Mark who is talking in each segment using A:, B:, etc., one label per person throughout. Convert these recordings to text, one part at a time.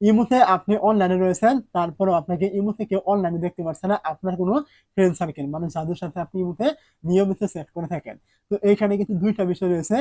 A: ইমোতে আপনি অনলাইনে রয়েছেন, তারপরেও আপনাকে ইমু থেকে অনলাইনে দেখতে পারছে না, আপনার কোনো ফ্রেন্ড সার্কেল মানে যাদের সাথে আপনি ইমুতে নিয়মিত সেট করে থাকেন। তো এইখানে কিন্তু দুইটা বিষয় রয়েছে।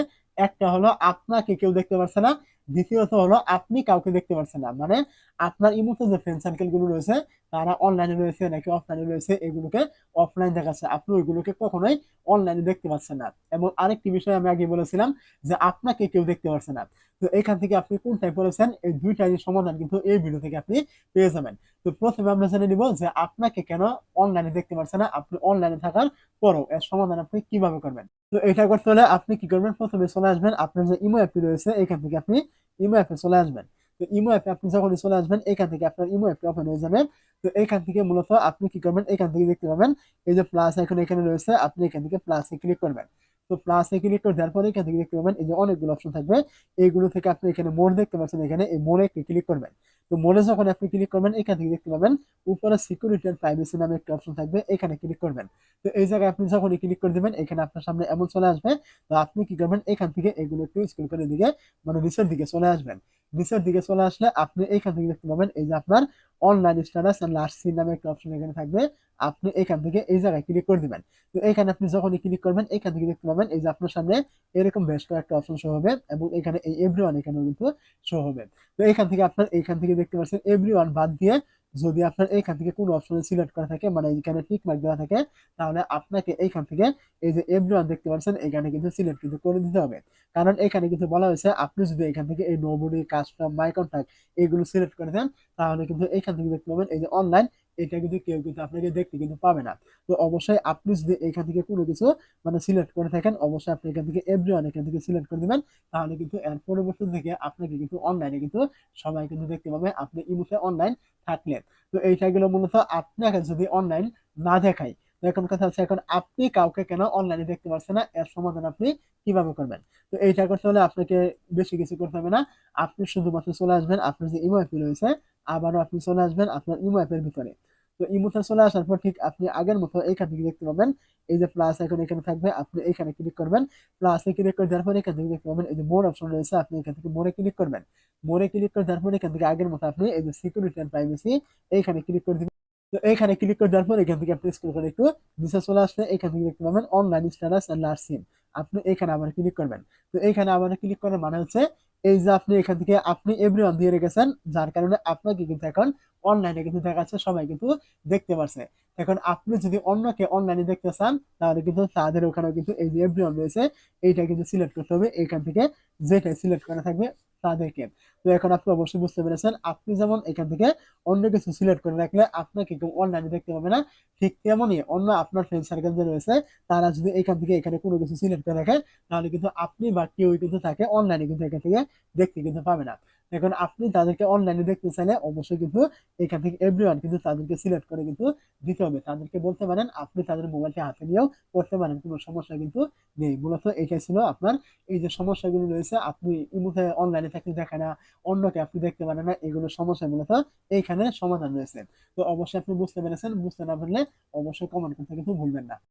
A: একটা হলো আপনাকে কেউ দেখতে পারছে না, দ্বিতীয়ত হলো আপনি কাউকে দেখতে পারছেন না। মানে আপনার ইমোতে যে ফ্রেন্ড সার্কেলগুলো রয়েছে, তারা অনলাইনে রয়েছে নাকি অফলাইনে রয়েছে, এগুলোকে অফলাইন দেখাচ্ছে। আপনি ওইগুলোকে কখনোই অনলাইনে দেখতে পাচ্ছেন না। এবং আরেকটি বিষয় আমি আগে বলেছিলাম যে আপনাকে কেউ দেখতে পারছে না। তো এখান থেকে আপনি কোনটাই বলেছেন, এই দুইটারই সমাধান কিন্তু এই ভিডিও থেকে আপনি পেয়ে যাবেন। তো প্রথমে আমরা জেনে নিব যে আপনাকে কেন অনলাইনে দেখতে পারছে না, আপনি অনলাইনে থাকার পরও এর সমাধান আপনি কীভাবে করবেন। তো এটা করতে হলে আপনি কি করবেন? প্রথমে চলে আসবেন, আপনার যে ইমো অ্যাপটি রয়েছে, এখান থেকে আপনি ইমো অ্যাপে চলে আসবেন। তো ইমো অ্যাপে আপনি যখন চলে আসবেন, এখান থেকে আপনার ইমো অ্যাপটি ওপেন হয়ে যাবে। তো এখান থেকে মূলত আপনি কি করবেন? এখান থেকে দেখতে পাবেন, এই যে প্লাস এখন এখানে রয়েছে, আপনি এখান থেকে প্লাসে ক্লিক করবেন। তো প্লাসে ক্লিক করে দেওয়ার পরে এখান থেকে দেখতে পাবেন, এই যে অনেকগুলো অপশন থাকবে। এইগুলো থেকে আপনি এখানে মোড় দেখতে পাচ্ছেন, এখানে এই মোড়ে ক্লিক করবেন। তো মোড়ে যখন আপনি ক্লিক করবেন, এখান থেকে দেখতে পাবেন উপরে সিকিউরিটি অ্যান্ড প্রাইভেসি নামে একটা অপশন থাকবে, এখানে ক্লিক করবেন। তো এই জায়গায় আপনি যখন ক্লিক করে দেবেন, এখানে আপনার সামনে এমন চলে আসবে, তো আপনি কি করবেন, এখান থেকে এগুলো একটু স্ক্রল করে দিকে মানে নিচের দিকে চলে আসবেন। নিচের দিকে চলে আসলে আপনি এইখান থেকে দেখতে পাবেন, এই যে আপনার online status and last seen নামে একটা অপশন এখানে থাকবে। আপনি এখান থেকে এই জায়গায় ক্লিক করে দিবেন। তো এখানে আপনি যখনই ক্লিক করবেন এখান থেকে দেখতে পাবেন এই যে আপনার সামনে এরকম বেশ কয়েকটা অপশন শো হবে এবং এখানে এই এভরি ওয়ান এখানেও কিন্তু শো হবে। তো এখান থেকে আপনার এখান থেকে দেখতে পাচ্ছেন এভরি ওয়ান বাদ দিয়ে যদি আপনার এইখান থেকে কোনো অপশনে সিলেক্ট করা থাকে মানে এইখানে টিক মার্ক দেওয়া থাকে, তাহলে আপনাকে এইখান থেকে এই যে এভরিওয়ান দেখতে পাচ্ছেন এখানে কিন্তু সিলেক্ট কিন্তু করে দিতে হবে। কারণ এখানে কিন্তু বলা হয়েছে, আপনি যদি এখান থেকে এই নোবডি কাস্টম মাই কন্ট্যাক্ট এগুলো সিলেক্ট করে দেন, তাহলে কিন্তু এইখান থেকে দেখতে পাবেন এই যে অনলাইন এটা কিন্তু কেউ কিন্তু আপনাকে দেখতে কিন্তু পাবে না। তো অবশ্যই আপনি যদি এখান থেকে কোনো কিছু মানে সিলেক্ট করে থাকেন, অবশ্যই আপনি এখান থেকে এভরিওয়ান এখান থেকে সিলেক্ট করে দিবেন। তাহলে কিন্তু এর পরবর্তী থেকে আপনাকে কিন্তু অনলাইনে কিন্তু সবাই কিন্তু দেখতে পাবে আপনি ইমুতে অনলাইন থাকলে। তো এইটা গেল মূলত আপনাকে যদি অনলাইন না দেখায় এখন কথা হচ্ছে এখন আপনি কাউকে কেন অনলাইনে দেখতে পাচ্ছেন না? এর সমাধান আপনি কীভাবে করবেন? তো এইটা করতে হলে আপনাকে বেশি কিছু করতে হবে না। আপনি শুধুমাত্র চলে আসবেন, আপনার যে ইমো অ্যাপে রয়েছে, আবারও আপনি চলে আসবেন আপনার ইমো অ্যাপের ভিতরে। তো ইমোতে চলে আসার পর ঠিক আপনি আগের মতো এইখান থেকে দেখতে পাবেন, এই যে প্লাস এখন এখানে থাকবে, আপনি এখানে ক্লিক করবেন প্লাসে ক্লিক করে দেওয়ার পর এখান থেকে দেখতে পাবেন এই যে মোর অপশন রয়েছে, আপনি এখান থেকে মোরে ক্লিক করবেন। মোরে ক্লিক করে দেওয়ার পর এখান থেকে আগের মতো আপনি এই যে সিকিউরিটি অ্যান্ড প্রাইভেসি এইখানে ক্লিক করে দিবেন। তো এইখানে ক্লিক করে দেওয়ার পর এখান থেকে আপনি স্ক্রল করে একটু নিচে চলে আসলে এখান থেকে দেখতে পাবেন অনলাইন স্ট্যাটাস লাস্ট সিন আপনি এখানে আবার ক্লিক করবেন। তো এখানে আবার ক্লিক করার মানে হচ্ছে, এই যে আপনি এখান থেকে আপনি এভরিওয়ান দিয়ে রেখেছেন, যার কারণে আপনাকে কিন্তু এখন অনলাইনে কিন্তু দেখাচ্ছে, সবাই কিন্তু দেখতে পারছে। এখন আপনি যদি অন্যকে অনলাইনে দেখতে চান, তাহলে কিন্তু তাদের ওখানেও কিন্তু এই যে এভরিওয়ান রয়েছে, এইটা কিন্তু সিলেক্ট করতে হবে। এইখান থেকে যেটা সিলেক্ট করা থাকবে তাদেরকে। তো এখন আপনি অবশ্যই বুঝতে পেরেছেন, আপনি যেমন এখান থেকে অন্য কিছু সিলেক্ট করে রাখলে আপনাকে কেউ অনলাইনে দেখতে পাবে না। ঠিক তেমনই অন্য আপনার ফ্রেন্ড সার্কেল যে রয়েছে, তারা যদি এখান থেকে এখানে কোনো কিছু সিলেক্ট করে রাখে, তাহলে কিন্তু আপনি বা কেউ কিন্তু তাকে অনলাইনে কিন্তু এখান থেকে দেখতে কিন্তু পাবে না। এখন আপনি তাদেরকে অনলাইনে দেখতে চাইলে অবশ্যই কিন্তু এখান থেকে এভরিওয়ান কিন্তু তাদেরকে সিলেক্ট করে কিন্তু দিতে হবে। তাদেরকে বলতে পারেন, আপনি তাদের মোবাইলটি হাতে নিয়েও করতে পারেন, কোনো সমস্যা কিন্তু নেই। মূলত এটাই ছিল আপনার এই যে সমস্যাগুলো রয়েছে, আপনি ইমুতে অনলাইনে থাকলে দেখে না, অন্যকে আপনি দেখতে পারেন না, এগুলো সমস্যা মূলত এইখানে সমাধান রয়েছে। তো অবশ্যই আপনি বুঝতে পেরেছেন, বুঝতে না পারলে অবশ্যই কমেন্ট করতে কিন্তু ভুলবেন না।